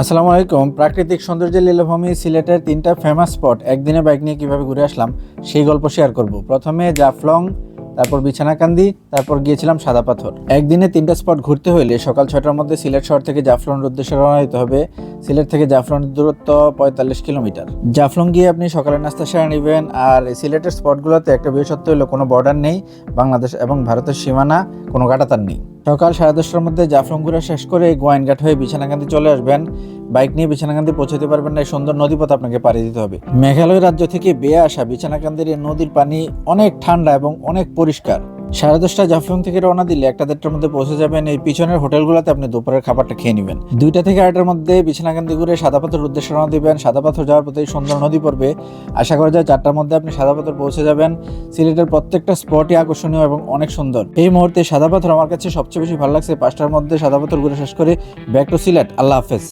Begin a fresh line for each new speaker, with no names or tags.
আসসালামু আলাইকুম। প্রাকৃতিক সৌন্দর্যের লীলাভূমি সিলেটের তিনটা ফেমাস স্পট একদিনে বাইক নিয়ে কীভাবে ঘুরে আসলাম, সেই গল্প শেয়ার করব। প্রথমে জাফলং, তারপর বিছানাকান্দি, তারপর গিয়েছিলাম সাদা পাথর। একদিনে তিনটা স্পট ঘুরতে হইলে সকাল ছয়টার মধ্যে সিলেট শহর থেকে জাফলংয়ের উদ্দেশ্যে রওনা দিতে হবে। সিলেট থেকে জাফলংয়ের দূরত্ব পঁয়তাল্লিশ কিলোমিটার। জাফলং গিয়ে আপনি সকালের নাস্তা সেরে নেবেন। আর সিলেটের স্পটগুলোতে একটা বিশেষত্ব হলো কোনো বর্ডার নেই। বাংলাদেশ এবং ভারতের সীমানা, কোনো কাটাতার নেই। সকাল সাড়ে দশটার মধ্যে জাফলং ঘুরা শেষ করে গোয়াইনঘাট হয়ে বিছানাকান্দি চলে আসবেন। বাইক নিয়ে বিছানাকান্দি পৌঁছতে পারবেন না, এই সুন্দর নদীপথ আপনাকে পাড়ি দিতে হবে। মেঘালয় রাজ্য থেকে বেয়ে আসা বিছানাকান্দির নদীর পানি অনেক ঠান্ডা এবং অনেক পরিষ্কার। সাড়ে দশটা জাফলং থেকে রওনা দিলে একটা দেড়টার মধ্যে পৌঁছে যাবেন এই পিছনের হোটেলগুলোতে, আপনি দুপুরের খাবারটা খেয়ে নেবেন। দুইটা থেকে আড়াইটার মধ্যে বিছানা বিছানাকান্দি ঘুরে সাদা পাথর উদ্দেশ্যে রওনা দিবেন। সাদা পাথর যাওয়ার পথে সুন্দর নদী পড়বে। আশা করা যায় চারটার মধ্যে আপনি সাদা পাথর পৌঁছে যাবেন। সিলেটের প্রত্যেকটা স্পটই আকর্ষণীয় এবং অনেক সুন্দর। এই মুহূর্তে সাদা পাথর আমার কাছে সবচেয়ে বেশি ভালো লাগছে। পাঁচটার মধ্যে সাদা পাথর ঘুরে শেষ করে। Back to Sylhet. আল্লাহ হাফেজ।